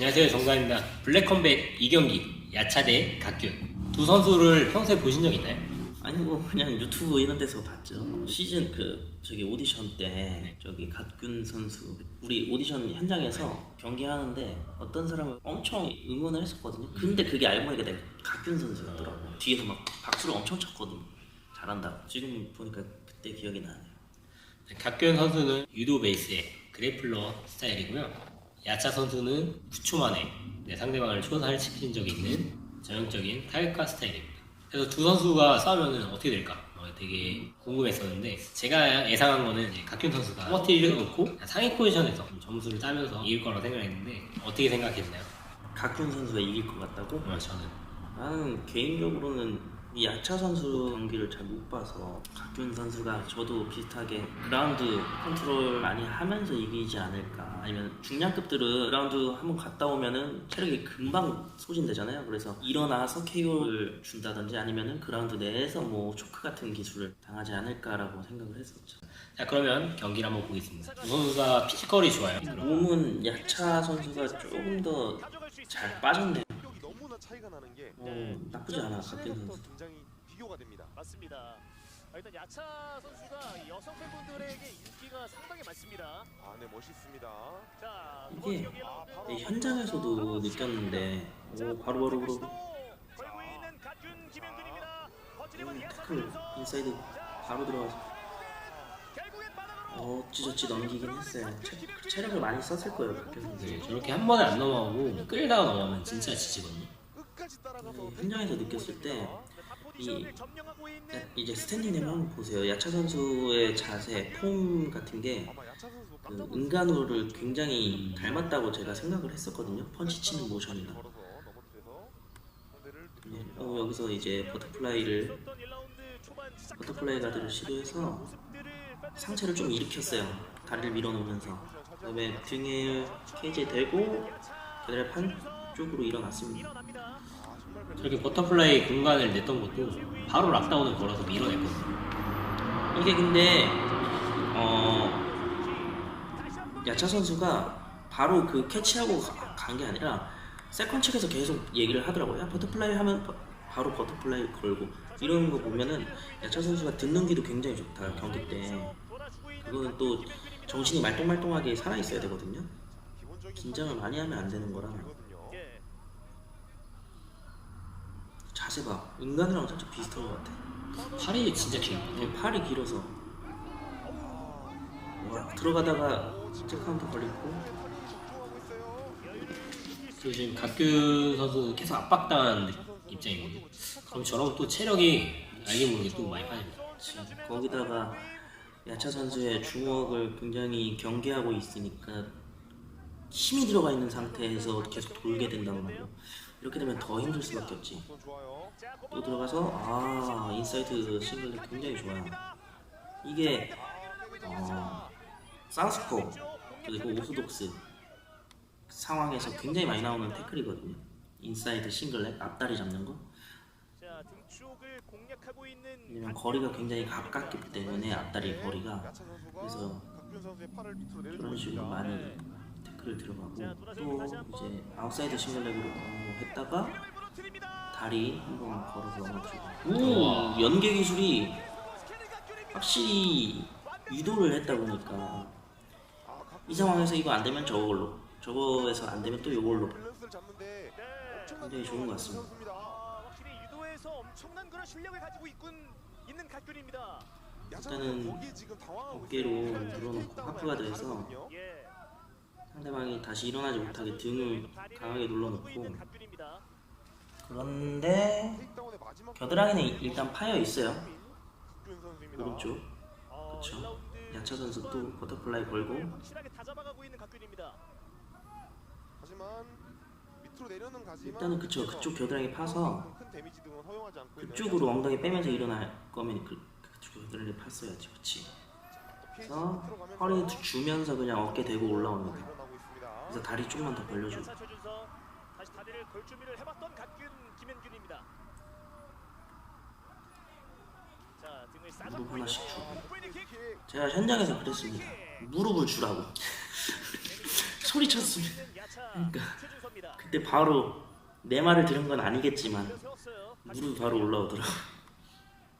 안녕하세요 정가입니다 블랙컴백 2경기 야차 대 각균 두 선수를 평소에 보신 적 있나요? 아니 뭐 그냥 유튜브 이런 데서 봤죠. 시즌 그 저기 오디션 때 저기 갓균 선수 우리 오디션 현장에서 경기하는데 어떤 사람을 엄청 응원을 했었거든요. 근데 그게 알고 보니까 내가 갓균 선수였더라고. 뒤에서 막 박수를 엄청 쳤거든요. 잘한다. 지금 보니까 그때 기억이 나네요. 각균 선수는 유도 베이스의 그래플러 스타일이고요 야차 선수는 9초 만에 네, 상대방을 초살시킨 적이 있는 전형적인 타격가 스타일입니다 그래서 두 선수가 싸우면 어떻게 될까 어, 되게 궁금했었는데 제가 예상한 거는 각균 선수가 퍼티를 놓고 상위 포지션에서 좀 점수를 따면서 이길 거라고 생각했는데 어떻게 생각했나요? 갓균 선수가 이길 것 같다고? 어, 저는 나는 개인적으로는 이 야차 선수 경기를 잘 못 봐서 각균 선수가 저도 비슷하게 그라운드 컨트롤 많이 하면서 이기지 않을까. 아니면 중량급들은 그라운드 한번 갔다 오면은 체력이 금방 소진되잖아요. 그래서 일어나서 KO를 준다든지 아니면은 그라운드 내에서 뭐 초크 같은 기술을 당하지 않을까라고 생각을 했었죠. 자 그러면 경기를 한번 보겠습니다. 두 선수가 피지컬이 좋아요? 몸은 야차 선수가 조금 더 잘 빠졌네요 공격이 너무나 차이가 게 어, 나쁘지 않아 각균 선수 굉장히 비교가 됩니다. 맞습니다. 아, 일단 야차 선수가 여성 팬분들에게 인기가 상당히 많습니다. 아, 네 멋있습니다. 자, 이게 라운드. 이 현장에서도 느꼈는데 오 바로바로 그러고 걸고 있는 갓균 김현준입니다. 거칠임은 음, 예선 태클 선수. 인사이드 바로 들어가서 결국엔 바닥으로 어찌저찌 넘기긴 했어요. 체, 체력을 많이 썼을 거예요. 네, 저렇게 한 번에 안 넘어가고 끌다가 넘어가면 진짜 지치거든요 네, 현장에서 느꼈을 때 점령하고 있는 야- 이제 스탠딩 되면 한번 보세요. 야차 선수의 자세, 폼 같은 게 그 은간우를 굉장히 닮았다고 제가 생각을 했었거든요. 펀치 치는 모션이나. 네, 어, 여기서 이제 버터플라이를 있었던 1라운드 초반 시작하자마자 버터플라이 가드를 시도해서 상체를 좀 일으켰어요. 다리를 밀어놓으면서. 그 다음에 등에 케이지에 대고 그다음에 판 쪽으로 일어났습니다. 저렇게 버터플라이 공간을 냈던 것도 바로 락다운을 걸어서 밀어냈거든요 이게 근데 어 야차 선수가 바로 그 캐치하고 간 게 아니라 세컨 측에서 계속 얘기를 하더라고요. 야, 버터플라이 하면 바, 바로 버터플라이 걸고 이러는 거 보면은 야차 선수가 듣는 귀도 굉장히 좋다 경기 때. 그거는 또 정신이 말똥말똥하게 살아 있어야 되거든요. 긴장을 많이 하면 안 되는 거라. 거든요. 예. 자세 봐. 인간이랑 진짜 비슷한 것 같아. 팔이 진짜 길거 네, 팔이 길어서 와, 들어가다가 제 카운터 걸리고. 그리고 지금 각균 선수 계속 압박당한 입장이거든요 그럼 저러면 또 체력이 알게 모르게 또 많이 빠집니다 거기다가 야차 선수의 주먹을 굉장히 경계하고 있으니까 힘이 들어가 있는 상태에서 계속 돌게 된단 말이에요. 이렇게 되면 더 힘들 수밖에 없지. 또 들어가서 아 인사이드 싱글이 굉장히 좋아요. 이게 어, 사우스포 그리고 오소독스 상황에서 굉장히 많이 나오는 태클이거든요. 인사이드 싱글렉 앞다리 잡는 거. 왜냐면 거리가 굉장히 가깝기 때문에 앞다리 거리가 그래서 그런 식으로. 많이 태클을 들어가고 또 이제 아웃사이드 싱글렉으로 어, 했다가. 다리 한번 걸어서 넘어뜨리고. 오 연계 기술이 확실히 유도를 했다 보니까 이 상황에서 이거 안 되면 저걸로 저거에서 안 되면 또 이걸로 네. 굉장히 좋은 것 같습니다. 선수입니다. 아, 확실히 유도에서 엄청난 그런 실력을 가지고 있군 있는 갓균입니다. 야차 일단은 어깨로 있어요. 눌러놓고 하프가드에서 예. 상대방이 다시 일어나지 못하게 등을 강하게 눌러놓고. 그런데 겨드랑이는 일단 파여 있어요. 오른쪽. 어, 그쵸. 1라운드. 야차 선수 또 버터플라이 걸고. 일단은 그쵸. 그쪽 겨드랑이 파서 그쪽으로 엉덩이 빼면서 일어날 거면 그, 그쪽 겨드랑이 팠어야지. 그치. 그래서 허리 주면서 그냥 어깨 대고 올라옵니다. 그래서 다리 좀만 더 최준서 다시 다리를 걸 준비를 해봤던 갓균 김현균입니다. 자 등을 싸잡고 무릎 하나씩 주고. 제가 현장에서 그랬습니다 무릎을 주라고 소리쳤으면 야차 그러니까. 최준서입니다. 그때 바로 내 말을 들은 건 아니겠지만 세웠어요. 무릎이 바로 올라오더라고.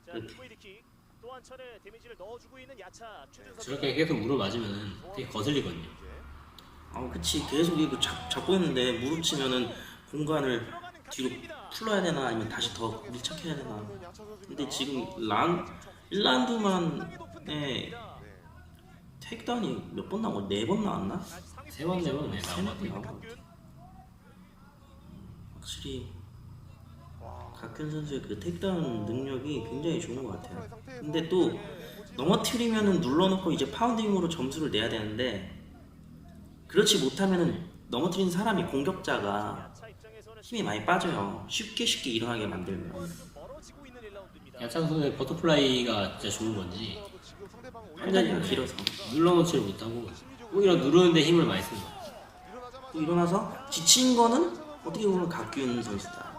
자, 이렇게. VD킥 또한 차례 데미지를 넣어주고 있는 야차 최준서. 저렇게 계속 물어 맞으면 되게 거슬리거든요. 아 그치 계속 이거 잡, 잡고 있는데 무릎 치면은 공간을 뒤로 풀어야 되나 아니면 다시 더 밀착해야 되나. 근데 지금 란 1라운드만에 네. 택다운이 몇 번 나온 거? 네번 나왔나? 세 번, 네 번, 네, 나온 것 세번. 나온 같아 확실히 각현 선수의 그 택다운 능력이 굉장히 좋은 것 같아요 근데 또 넘어뜨리면은 눌러놓고 이제 파운딩으로 점수를 내야 되는데 그렇지 못하면은 넘어뜨린 사람이 공격자가 힘이 많이 빠져요 쉽게 쉽게 일어나게 만들면 좀 멀어지고 있는 1라운드입니다. 야차 선수의 버터플라이가 진짜 좋은 건지 팔다리가 길어서 눌러놓지를 못하고 오히려 누르는데 힘을 많이 쓰는 또 일어나서 지친 거는 어떻게 보면 각균 선수다.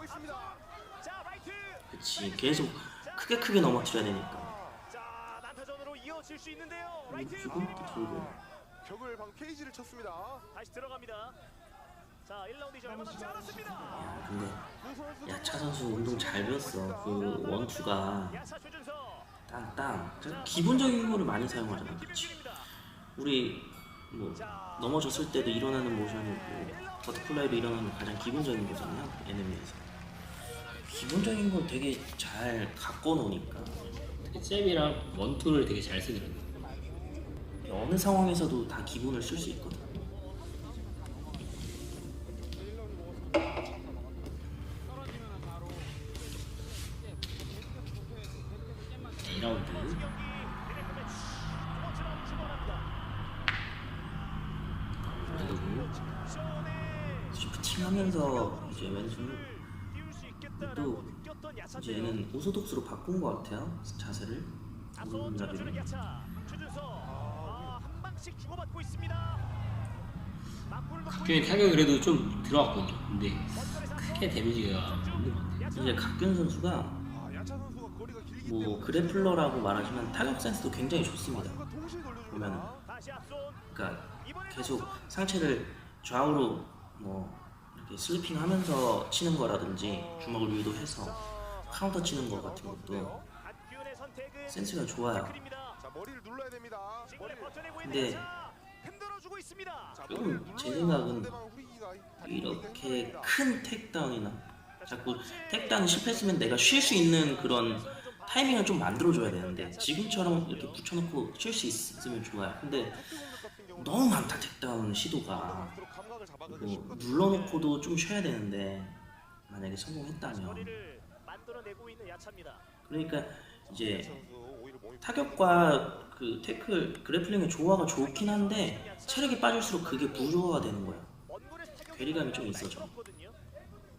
그치 계속 크게 크게 넘어뜨려야 되니까. 그리고 또 돌고 벽을 방 케이지를 쳤습니다. 다시 들어갑니다. 자, 1라운드 이제 얼마 남지 않았습니다. 야 근데 그 선수 야차 선수 운동 잘 배웠어 그 원투가 최준서. 땅땅 저 기본적인 거를 많이 사용하잖아 그치. 우리 뭐 자, 넘어졌을 때도 일어나는 모션이고 버터플라이로 일어나는 게 가장 기본적인 거잖아요 NMA에서 기본적인 걸 되게 잘 갖고 노니까 특히 잽이랑 원투를 되게 잘 쓰더라고요. 어느 상황에서도 다 기본을 쓸 수 있거든 네, 2라운드. 경기 디렉트 매치. 두 번째 라운드 출발합니다. 그리고 쇼네. 시프팅 하면서 이제 왼손을 띄울 수 있겠다라고 또 느꼈던 이제 야차인데요. 얘는 오소독스로 바꾼 것 같아요 자세를. 맞불로 각균의 타격이 그래도 좀 들어왔거든요. 근데 크게 데미지가 없는 것 같아요. 이제 각균 선수가 아, 뭐 그래플러라고 말하지만 타격 센스도 굉장히 좋습니다. 보면은. 그러니까 계속 상체를 좌우로 뭐 이렇게 슬리핑 하면서 치는 거라든지 주먹을 유도해서 카운터 치는 거 같은 것도 센스가 좋아요. 머리를 눌러야 됩니다. 머리를 버텨내고 있는 근데 야차. 흔들어주고 있습니다. 자, 머리를 제 눌러야 생각은 상대방 이렇게 큰 택다운이나 자꾸 택다운 실패했으면 내가 쉴 수 있는 그런 타이밍을 좀 만들어줘야 되는데 지금처럼 이렇게 붙여놓고 쉴 수 있으면 좋아요. 근데 너무 많다 택다운 시도가 서로 감각을 잡아가기 그리고. 눌러놓고도 좀 쉬어야 되는데 만약에 성공했다면 거리를 만들어내고 있는 야차입니다. 그러니까 이제 선수 타격과 그 태클 그래플링의 조화가 좋긴 한데 체력이 빠질수록 그게 부조화가 되는 거야. 괴리감이 좀 많이 있어, 좀. 없거든요.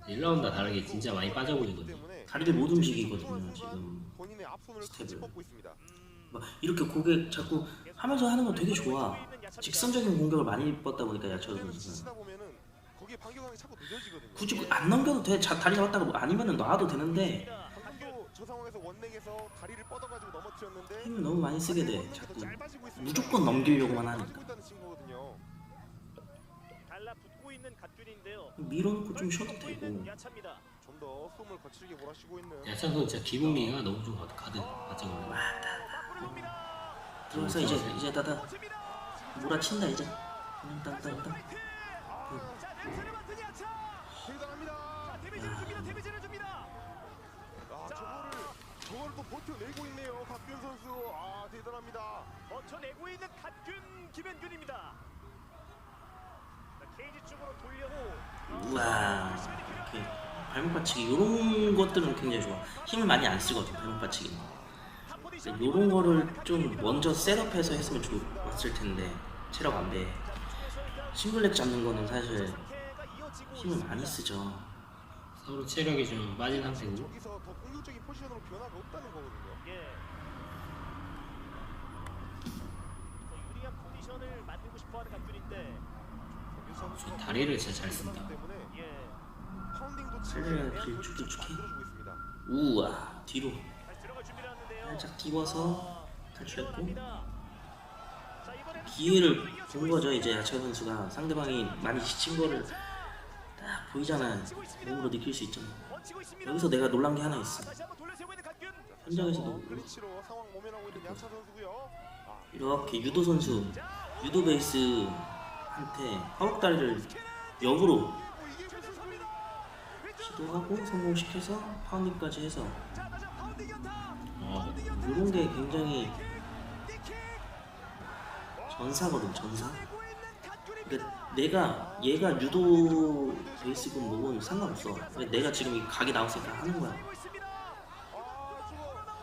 1라운드와 다르게 진짜 많이 빠져 보이거든요. 때문에 다리를 못 움직이거든요 지금. 스텝을. 막 이렇게 고개 자꾸 하면서 하는 거 되게 좋아. 직선적인 공격을 많이 뻗다 보니까 그대로 선수는. 굳이 그안 넘겨도 돼. 자, 다리 잡았다가 뭐 아니면은 놔도 되는데 원넥에서 다리를 뻗어가지고 넘어뜨렸는데 힘을 너무 많이 쓰게 돼. 자꾸. 무조건 넘기려고만 하니까. 달라붙고 있는 갓균인데요. 밀어놓고 좀 쉬어도 고 되고. 있는 야차입니다. 좀더 숨을 거칠게 몰아쉬고 있는 야차 선수 진짜 기복리가 너무 좀 가득 맞죠. 들어가서 이제 이제 다다 버팁니다. 몰아친다 이제. 그냥 땅땅땅. 라이트. 자, 냄새를 맡은 야 저걸 또 버텨내고 있네요. 박균 선수. 아 대단합니다. 버텨내고 있는 갓균 김현균입니다. 자, 케이지 쪽으로 돌려고 우와. 이렇게 발목 받치기 이런 것들은 굉장히 좋아. 힘을 많이 안 쓰거든 발목 받치기. 이런 거를 좀 먼저 셋업해서 했으면 좋았을 텐데 체력 안 돼. 싱글렉 잡는 거는 사실 힘을 많이 쓰죠. 서로 체력이 좀 빠진 상태고 저기서 더 공격적인 포지션으로 변화가 없다는 거거든요. 예. 더 유리한 포지션을 만들고 싶어하는 갓균인데 이 선수가 다리를 진짜 잘 쓴다. 때문에 예. 파운딩도 살려야 길. 만들어주고 있습니다. 우와 뒤로 다시 들어갈 준비를 하는데요. 살짝 띄워서 탈출했고. 자, 이번에는 기회를 본 거죠. 이제 야차 선수가 상대방이 많이 지친 거를 딱 보이잖아요. 몸으로 느낄 수 있잖아. 여기서 내가 놀란 게 하나 있어. 현장에서도. 아, 이렇게 유도 선수, 유도 베이스한테 허벅다리를 역으로 시도하고 성공시켜서 파운딩까지 해서. 어, 이런 게 굉장히 전사거든 전사. 근데 내가 얘가 유도 베이스군 뭐군 상관없어. 근데 내가 지금 이 각이 나왔으니까 하는 거야.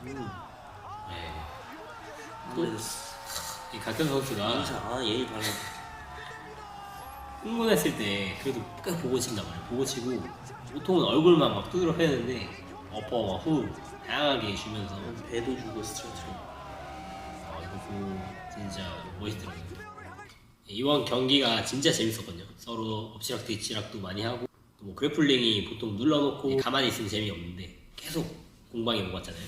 음. 네. 근데 이 각현 선수가 인사 아 예의 발라. 흥분했을 때 그래도 꽤 보고 친단 말이야. 보고 치고 보통은 얼굴만 막 두드려 패는데 어퍼, 후 다양하게 주면서 배도 주고 스트레이트로. 어, 이거 보고 진짜 멋있더라고요. 이번 경기가 진짜 재밌었거든요. 서로 엎치락 뒤치락도 많이 하고 또뭐 그래플링이 보통 눌러놓고 가만히 있으면 재미없는데 계속 공방에 오갔잖아요.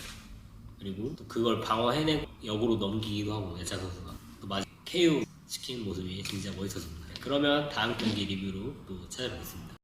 그리고 또 그걸 방어해내고 역으로 넘기기도 하고 야차 선수가 또 마지막 KO 시키는 모습이 진짜 멋있었습니다. 그러면 다음 경기 리뷰로 또 찾아뵙겠습니다.